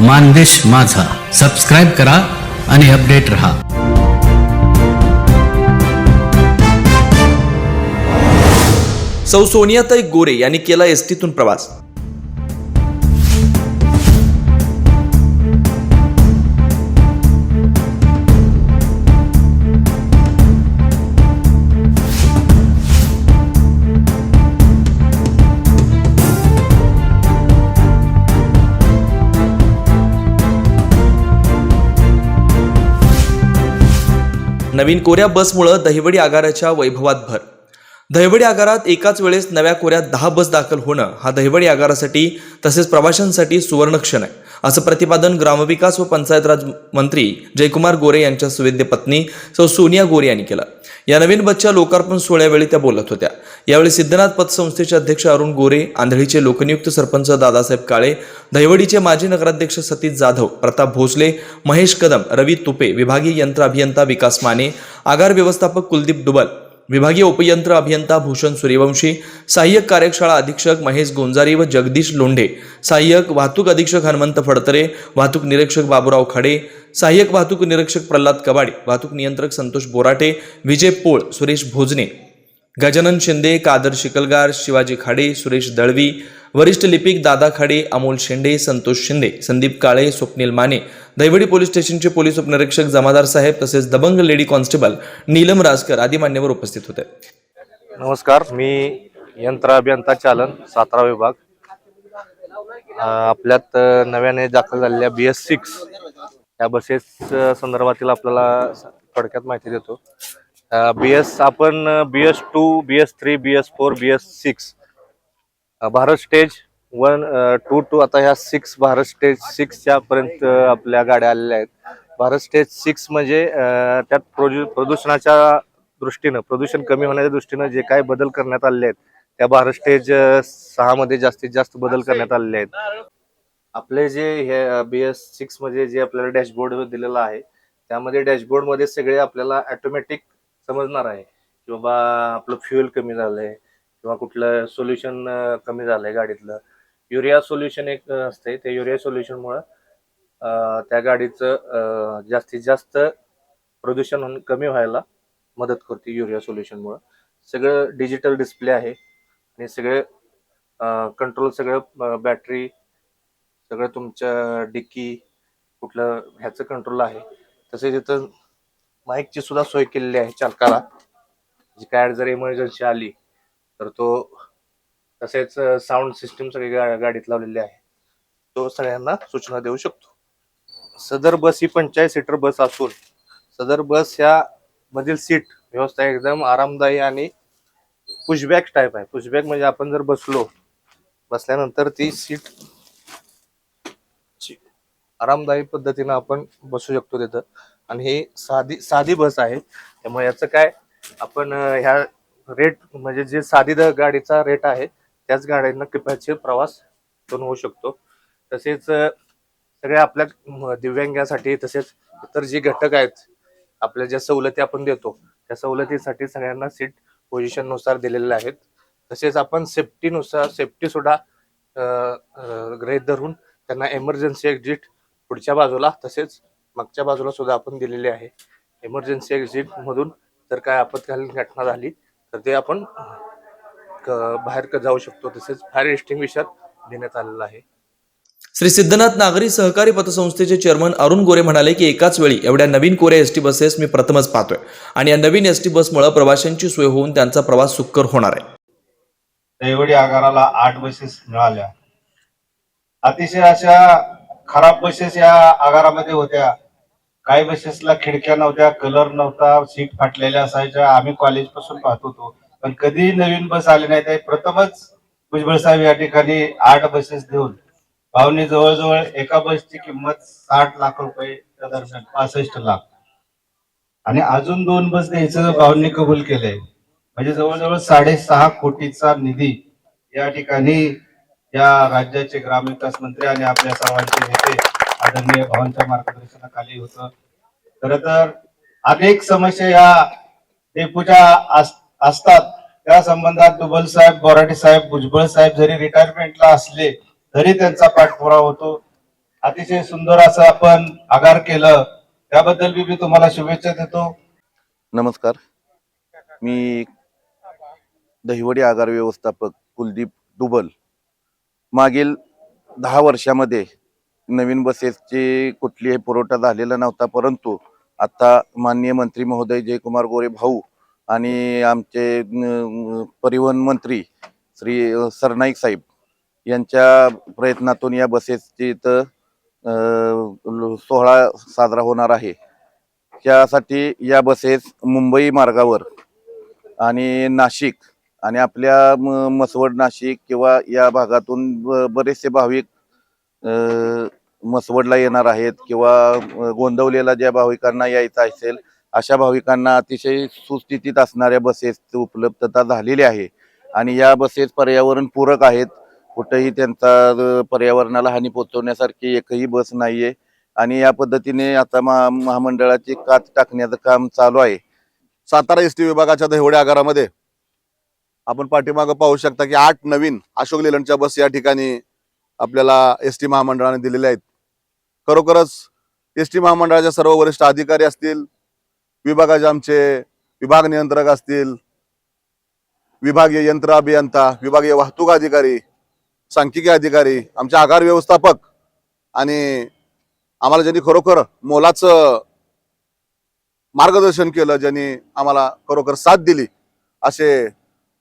मानदेश माझा. सबस्क्राईब करा आणि अपडेट रहा. सौ सोनियाताई गोरे यांनी केला एसटीतून प्रवास. नवीन कोऱ्या बसमुळं दहिवडी आगाराच्या वैभवात भर. दहिवडी आगारात एकाच वेळेस नव्या कोऱ्यात दहा बस दाखल होणं हा दहिवडी आगारासाठी तसेच प्रवाशांसाठी सुवर्णक्षण आहे. असं प्रतिपादन ग्रामविकास व पंचायत राज मंत्री जयकुमार गोरे यांच्या सुवेद्य पत्नी सौ सोनिया गोरे यांनी केलं. या नवीन बसच्या लोकार्पण सोहळ्यावेळी त्या बोलत होत्या. यावेळी सिद्धनाथ पतसंस्थेचे अध्यक्ष अरुण गोरे आंधळीचे लोकनियुक्त सरपंच दादासाहेब काळे दहिवडीचे माजी नगराध्यक्ष सतीश जाधव प्रताप भोसले महेश कदम रवी तुपे विभागीय यंत्र अभियंता विकास माने आगार व्यवस्थापक कुलदीप डुबल विभागीय उपयंत्र अभियंता भूषण सूर्यवंशी सहाय्यक कार्यशाळा अधीक्षक महेश गोंजारी व जगदीश लोंढे सहाय्यक वाहतूक अधीक्षक हनुमंत फडतरे वाहतूक निरीक्षक बाबूराव खाडे सहाय्यक वाहतूक निरीक्षक प्रल्हाद कबाडे वाहतूक नियंत्रक संतोष बोराटे विजय पोळ सुरेश भोजने. गजानन शिंदे कादर शिकलगार शिवाजी खाडे सुरेश दळवी वरिष्ठ लिपिक दादा खाडे अमोल शेंडे संतोष शिंदे संदीप काळे स्वप्नील माने दैवडी पोलीस स्टेशनचे पोलीस उपनिरीक्षक जमादार साहेब तसेच दबंग लेडी कॉन्स्टेबल नीलम राजकर आदी मान्यवर उपस्थित होते. नमस्कार मी यंत्र अभियंता चालन सातारा विभाग. आपल्यात नव्याने दाखल झालेल्या बी एस सिक्स या बसेस संदर्भातील आपल्याला थोडक्यात माहिती देतो. बी एस आपण B S two B S three B S four B S six Bharat stage one two two आता ह्या सिक्स भारत स्टेज सिक्सच्या पर्यंत आपल्या गाड्या आलेल्या आहेत. भारत स्टेज सिक्स म्हणजे त्यात प्रदू प्रदूषणाच्या दृष्टीनं प्रदूषण कमी होण्याच्या दृष्टीनं जे काही बदल करण्यात आलेले आहेत त्या भारत स्टेज सहा मध्ये जास्तीत जास्त बदल करण्यात आलेले आहेत. आपले जे हे बी एस सिक्समध्ये जे आपल्याला डॅशबोर्ड दिलेला आहे त्यामध्ये डॅशबोर्डमध्ये सगळे आपल्याला ऑटोमॅटिक समजणार आहे की बाबा आपलं फ्युएल कमी झालंय किंवा कुठलं सोल्युशन कमी झालंय गाडीतलं. युरिया सोल्युशन एक असते त्या युरिया सोल्युशनमुळं त्या गाडीचं जास्तीत जास्त प्रदूषण कमी व्हायला मदत करते युरिया सोल्युशनमुळं सगळं डिजिटल डिस्प्ले आहे आणि सगळे कंट्रोल सगळं बॅटरी सगळं तुमच्या डिक्की कुठलं ह्याचं कंट्रोल आहे. तसेच इथं माईकची सुद्धा सोय केलेली आहे चालकाला. जी काय जर इमर्जन्सी आली तर तो तसेच साऊंड सिस्टीम सगळी गा- गाडीत लावलेली आहे. तो सगळ्यांना सूचना देऊ शकतो. सदर बस ही पंचाळीस सीटर बस असून सदर बस ह्या मधील सीट व्यवस्था एकदम आरामदायी आणि पुशबॅक टाईप आहे. पुशबॅक म्हणजे आपण जर बसलो बसल्यानंतर ती सीट आरामदायी पद्धतीनं आपण बसू शकतो तिथं. आणि हे साधी साधी बस आहे. त्यामुळे याचं काय आपण ह्या रेट म्हणजे जे साधी द- गाडीचा रेट आहे त्याच गाड्यांना किफायतशीर प्रवास पण होऊ शकतो. तसेच सगळ्या आपल्या म, दिव्यांगासाठी तसेच इतर जे घटक आहेत आपल्या ज्या सवलती आपण देतो त्या सवलतीसाठी सगळ्यांना सीट पोझिशननुसार दिलेल्या आहेत. तसेच आपण सेफ्टीनुसार सेफ्टी सुद्धा धरून त्यांना एमर्जन्सी एक्झिट पुढच्या बाजूला तसेच मागच्या बाजूला सुद्धा आपण दिलेली आहे. एमर्जन्सी एक्झिट मधून जर काय आपत्कालीन घटना झाली तर ते आपण क- बाहेर क- जाऊ शकतो. तसेच फायर एक्स्टिंग्विशर देण्यात आलेलं आहे. श्री सिद्धनाथ नागरी सहकारी पतसंस्थेचे चेअरमन अरुण गोरे म्हणाले की एकाच वेळी एवढ्या नवीन कोऱ्या एस टी बसेस मी प्रथमच पाहतोय. आणि या नवीन एस टी बसमुळे प्रवाशांची सोय होऊन त्यांचा प्रवास सुकर होणार आहे. दैवडी आगाराला आठ बसेस मिळाल्या. अतिशय अशा खराब बसेस या आगारामध्ये होत्या. काही बसेसला खिडक्या नव्हत्या कलर नव्हता सीट फाटलेल्या असायच्या. आम्ही कॉलेजपासून पाहत होतो. पण कधी नवीन बस आली नाही ते प्रथमच भुजबळ साहेब या ठिकाणी आठ बसेस देऊन भावनी जवळजवळ एका बसची किंमत साठ लाख रुपये दरम्यान पासष्ट लाख. आणि अजून दोन बस द्यायचं भावनी कबूल केलंय म्हणजे जवळजवळ साडेसहा कोटीचा निधी या ठिकाणी या राज्याचे ग्रामविकास मंत्री आणि आपल्या सर्वांचे नेते आदरणीय भावांच्या मार्गदर्शनाखाली होत. खर तर अनेक समस्या या डेपूच्या असतात. त्या संबंधात दुबल साहेब बोराटे साहेब भुजबळ साहेब जरी रिटायरमेंटला असले तरी त्यांचा पाठपुरावा होतो. अतिशय सुंदर असं आपण आगार केलं. त्याबद्दल बी मी तुम्हाला शुभेच्छा देतो. नमस्कार. मी दहिवडी आगार व्यवस्थापक कुलदीप दुबल. मागील दहा वर्षामध्ये नवीन बसेसची कुठलीही पुरवठा झालेला नव्हता परंतु आता माननीय मंत्री महोदय जयकुमार गोरे भाऊ आणि आमचे परिवहन मंत्री श्री सरनाईक साहेब यांच्या प्रयत्नातून या बसेसची इथं सोहळा साजरा होणार आहे. त्यासाठी या बसेस मुंबई मार्गावर आणि नाशिक आणि आपल्या म- मसवड नाशिक किंवा या भागातून ब- बरेचसे भाविक मसवडला येणार आहेत किंवा गोंदवलेला ज्या भाविकांना यायचं असेल अशा भाविकांना अतिशय सुस्थितीत असणाऱ्या बसेसची उपलब्धता झालेली आहे. आणि या बसेस पर्यावरण पूरक आहेत. कुठेही त्यांचा पर्यावरणाला हानी पोहोचवण्यासारखी एकही बस नाहीये. आणि या पद्धतीने आता महा महामंडळाची काच टाकण्याचं काम चालू आहे. सातारा एस टी विभागाच्या दहिवड्या आगारामध्ये आपण पाठीमागं पाहू शकता की आठ नवीन अशोक लेलंडच्या बस या ठिकाणी आपल्याला एस टी महामंडळाने दिलेल्या आहेत. खरोखरच एस टी महामंडळाच्या सर्व वरिष्ठ अधिकारी असतील विभागाचे आमचे विभाग नियंत्रक असतील विभागीय यंत्र अभियंता विभागीय वाहतूक अधिकारी सांख्यिकी अधिकारी आमचे आगार व्यवस्थापक आणि आम्हाला ज्यांनी खरोखर मोलाचं मार्गदर्शन केलं ज्यांनी आम्हाला खरोखर साथ दिली असे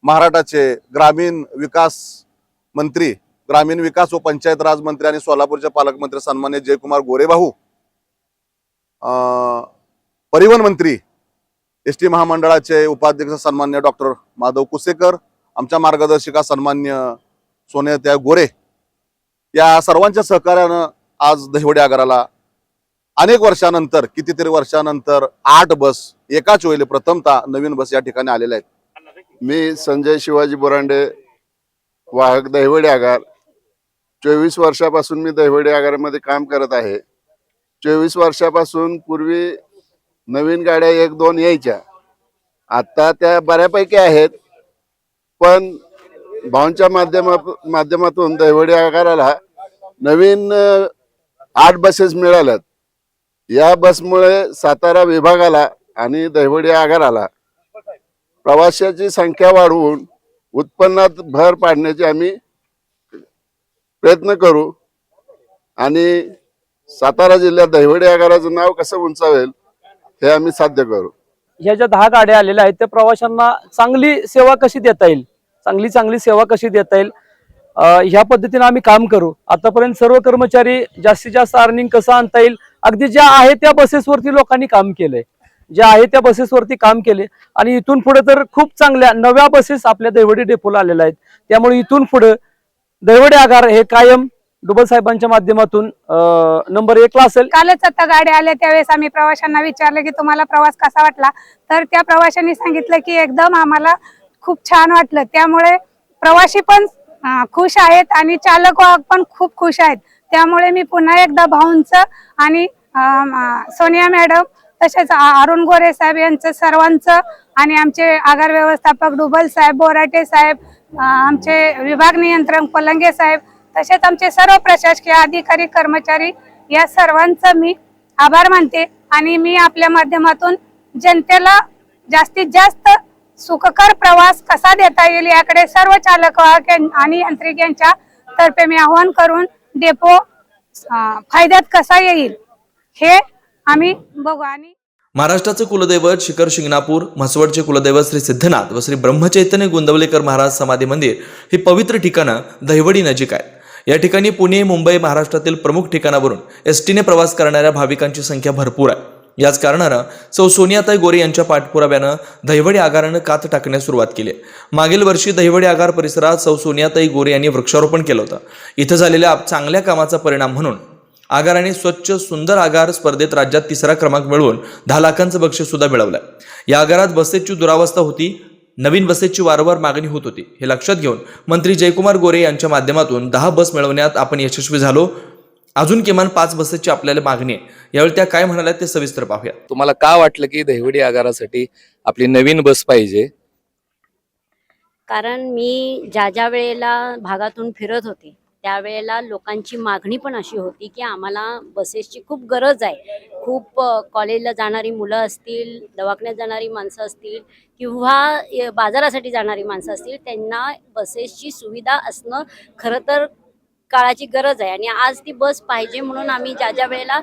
महाराष्ट्राचे ग्रामीण विकास मंत्री ग्रामीण विकास व पंचायत राज मंत्री आणि सोलापूरचे पालकमंत्री सन्मान्य जयकुमार गोरेबाहू अं, परिवहन मंत्री एस टी महामंडळाचे उपाध्यक्ष सन्मान्य डॉक्टर माधव कुसेकर आमच्या मार्गदर्शिका सन्मान्य सोन्या गोरे या सर्वांच्या सहकार्यानं आज दहिवडे आगाराला अनेक वर्षानंतर कितीतरी वर्षानंतर आठ बस एकाच वेळेला प्रथमतः नवीन बस या ठिकाणी आलेल्या आहेत. मी संजय शिवाजी बोरांडे वाहक दहिवडे आगार. चोवीस वर्षापासून मी दहिवडे आगारामध्ये काम करत आहे. चोवीस वर्षापासून पूर्वी नवीन गाड्या एक दोन यायच्या. आत्ता त्या बऱ्यापैकी आहेत. पण भाऊंच्या माध्यमा माध्यमातून दहिवडे आगाराला नवीन आठ बसेस मिळाल्यात. या बसमुळे सातारा विभागाला आणि दहिवडी आगाराला प्रवाशाची संख्या वाढवून उत्पन्नात भर पाडण्याची आम्ही प्रयत्न करू आणि सातारा जिल्ह्यात दहिवडी आगाराचं नाव कसं उंचावेल हे आम्ही साध्य करू. ह्या ज्या दहा गाड्या आलेल्या आहेत त्या प्रवाशांना चांगली सेवा कशी देता येईल? चांगली चांगली सेवा कशी देता येईल? ह्या पद्धतीने आम्ही काम करू. आतापर्यंत सर्व कर्मचारी जास्तीत जास्त अर्निंग कसं आणता येईल? अगदी ज्या आहे त्या बसेसवरती लोकांनी काम केलंय. ज्या आहे त्या बसेसवरती काम केले आणि इथून पुढे तर खूप चांगल्या नव्या बसेस आपल्या दैवडी डेपोला आलेल्या आहेत. त्यामुळे इथून पुढे दैवडे आगार हे कायम डुबल साहेबांच्या माध्यमातून नंबर एकला असेल. कालच आता गाड्या आल्या त्यावेळेस आम्ही प्रवाशांना विचारलं की तुम्हाला प्रवास कसा वाटला? तर त्या प्रवाशांनी सांगितलं की एकदम आम्हाला खूप छान वाटलं. त्यामुळे प्रवासी पण खुश आहेत आणि चालक पण खूप खुश आहेत. त्यामुळे मी पुन्हा एकदा भाऊंच आणि सोनिया मॅडम तसेच अरुण गोरे साहेब यांचं सर्वांचं आणि आमचे आगार व्यवस्थापक डुबल साहेब बोराटे साहेब आमचे विभाग नियंत्रक पलंगे साहेब तसेच आमचे सर्व प्रशासकीय अधिकारी कर्मचारी या सर्वांचं मी आभार मानते आणि मी आपल्या माध्यमातून जनतेला जास्तीत जास्त सुखकर प्रवास कसा देता येईल याकडे सर्व चालक वाहक यां- आणि यांत्रिक यांच्या तर्फे मी आवाहन करून डेपो फायद्यात कसा येईल हे आम्ही बघू आणि महाराष्ट्राचं कुलदैवत शिखर शिंगणापूर म्हसवडचे कुलदैवत श्री सिद्धनाथ व श्री ब्रह्मचैतन्य गुंदवलेकर महाराज समाधी मंदिर ही पवित्र ठिकाणं दहिवडी नजीक आहेत. या ठिकाणी पुणे मुंबई महाराष्ट्रातील प्रमुख ठिकाणावरून एस टीने प्रवास करणाऱ्या भाविकांची संख्या भरपूर आहे. याच कारणानं सौ सोनियाताई गोरे यांच्या पाठपुराव्यानं दहिवडी आगारानं कात टाकण्यास सुरुवात केली आहे. मागील वर्षी दहिवडी आगार परिसरात सौ सोनियाताई गोरे यांनी वृक्षारोपण केलं होतं. इथं झालेल्या चांगल्या कामाचा परिणाम म्हणून आगाराने स्वच्छ सुंदर आगार स्पर्धेत राज्यात तिसरा क्रमांक मिळवून दहा लाखांचं बक्षीस सुद्धा मिळवलंय या आगारात बसेसची दुरावस्था होती नवीन बसेसची वारंवार मागणी होत होती. हे लक्षात घेऊन मंत्री जयकुमार गोरे यांच्या माध्यमातून दहा बस मिळवण्यात आपण यशस्वी झालो. अजून किमान पाच बसेसची आपल्याला मागणी आहे. यावेळी त्या काय म्हणाल्या ते सविस्तर पाहूया. तुम्हाला का वाटलं की दहिवडी आगारासाठी आपली नवीन बस पाहिजे? कारण मी ज्या ज्या वेळेला भागातून फिरत होते त्यावेळेला लोकांची मागणी पण अशी होती की आम्हाला बसेसची खूप गरज आहे. खूप कॉलेजला जाणारी मुलं असतील दवाखान्यात जाणारी माणसं असतील किंवा बाजारासाठी जाणारी माणसं असतील त्यांना बसेसची सुविधा असणं खरं तर काळाची गरज आहे आणि आज ती बस पाहिजे म्हणून आम्ही ज्या ज्या वेळेला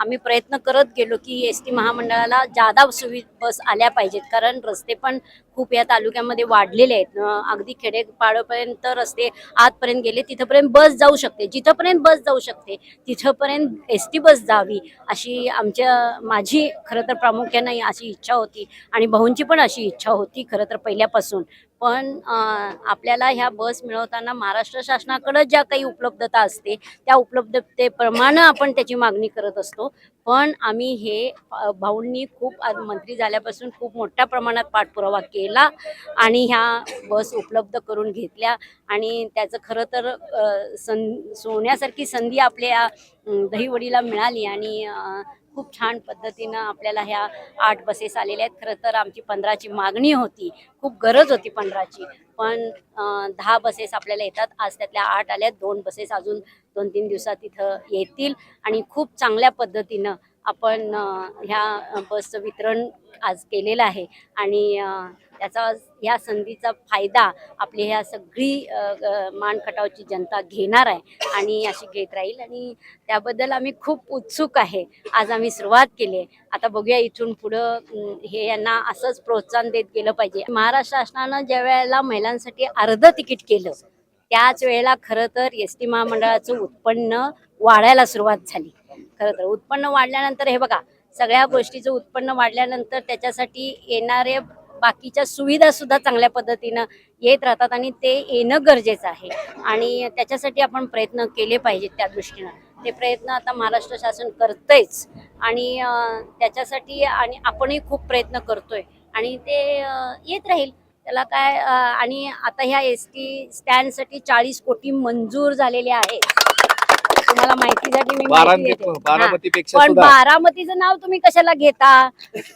आम्ही प्रयत्न करत गेलो की एस टी महामंडळाला जादा सुवि बस आल्या पाहिजेत. कारण रस्ते पण खूप या तालुक्यामध्ये वाढलेले आहेत. अगदी खेडेपाड्यापर्यंत रस्ते आतपर्यंत गेले तिथंपर्यंत बस जाऊ शकते. जिथंपर्यंत बस जाऊ शकते तिथंपर्यंत एस टी बस जावी अशी आमच्या माझी खरं तर प्रामुख्याने अशी इच्छा होती आणि भाऊंची पण अशी इच्छा होती खरं तर पहिल्यापासून. पण आपल्याला ह्या बस मिळवताना महाराष्ट्र शासनाकडं ज्या काही उपलब्धता असते त्या उपलब्धतेप्रमाणे आपण त्याची मागणी करत असतो. पण आम्ही हे भाऊंनी खूप आज मंत्री झाल्यापासून खूप मोठ्या प्रमाणात पाठपुरावा केला आणि ह्या बस उपलब्ध करून घेतल्या. आणि त्याचं खरं तर सं सोन्यासारखी संधी आपल्या दहीवडीला मिळाली आणि खूप छान पद्धतीनं आपल्याला ह्या आठ बसेस आलेल्या आहेत. खरं तर आमची पंधराची मागणी होती. खूप गरज होती पंधराची. पण दहा बसेस आपल्याला येतात. आज त्यातल्या आठ आल्यात. दोन बसेस अजून दोन तीन दिवसात तिथं येतील. आणि खूप चांगल्या पद्धतीनं आपण ह्या बसचं वितरण आज केलेलं आहे. आणि त्याचा ह्या संधीचा फायदा आपली ह्या सगळी मानखटावची जनता घेणार आहे आणि अशी घेत राहील. आणि त्याबद्दल आम्ही खूप उत्सुक आहे. आज आम्ही सुरुवात केली आहे. आता बघूया इथून पुढं हे यांना असंच प्रोत्साहन देत गेलं पाहिजे. महाराष्ट्र शासनानं ज्या वेळेला महिलांसाठी अर्ध तिकीट केलं त्याच वेळेला खरं तर एस टी महामंडळाचं उत्पन्न वाढायला सुरुवात झाली. खरं तर उत्पन्न वाढल्यानंतर हे बघा सगळ्या गोष्टीचं उत्पन्न वाढल्यानंतर त्याच्यासाठी येणारे बाकीच्या सुविधा सुद्धा चांगल्या पद्धतीनं येत राहतात आणि ते येणं गरजेचं आहे. आणि त्याच्यासाठी आपण प्रयत्न केले पाहिजेत त्या दृष्टीनं. ते प्रयत्न आता महाराष्ट्र शासन करतंयच आणि त्याच्यासाठी आणि आपणही खूप प्रयत्न करतोय आणि ते येत राहील. त्याला काय आणि आता ह्या एस टी स्टँडसाठी चाळीस कोटी मंजूर झालेले आहेत. तुम्हाला माहितीसाठी मी माहिती देते. हा. बारामतीपेक्षा पण सुद्धा. बारामतीचं नाव तुम्ही कशाला घेता?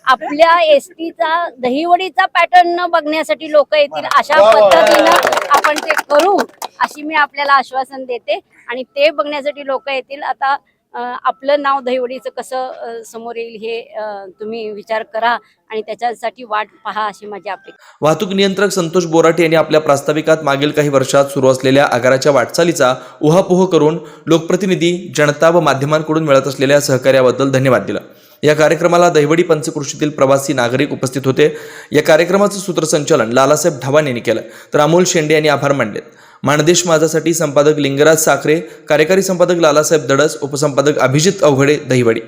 आपल्या एस टीचा दहीवडीचा पॅटर्न न बघण्यासाठी लोक येतील अशा पद्धतीनं आपण ते करू अशी मी आपल्याला आश्वासन देते. आणि ते बघण्यासाठी लोक येतील. आता आपलं नाव दहिवडीचं कसं समोर येईल हे तुम्ही विचार करा आणि त्याच्यासाठी वाट पहा अशी माझी अपेक्षा. वाहतूक नियंत्रक संतोष बोराटे यांनी आपल्या प्रास्ताविकात मागील काही वर्षात सुरू असलेल्या आगाराच्या वाटचालीचा उहापोह करून लोकप्रतिनिधी जनता व माध्यमांकडून मिळत असलेल्या सहकार्याबद्दल धन्यवाद दिला. या कार्यक्रमाला दहिवडी पंचकृषीतील प्रवासी नागरिक उपस्थित होते. या कार्यक्रमाचं सूत्रसंचालन लालासाहेब ढवाण यांनी केलं. तर अमोल शेंडे यांनी आभार मानलेत. माणदेश माझासाठी संपादक लिंगराज साखरे कार्यकारी संपादक लालासाहेब दडस उपसंपादक अभिजित अवघडे दहिवडी.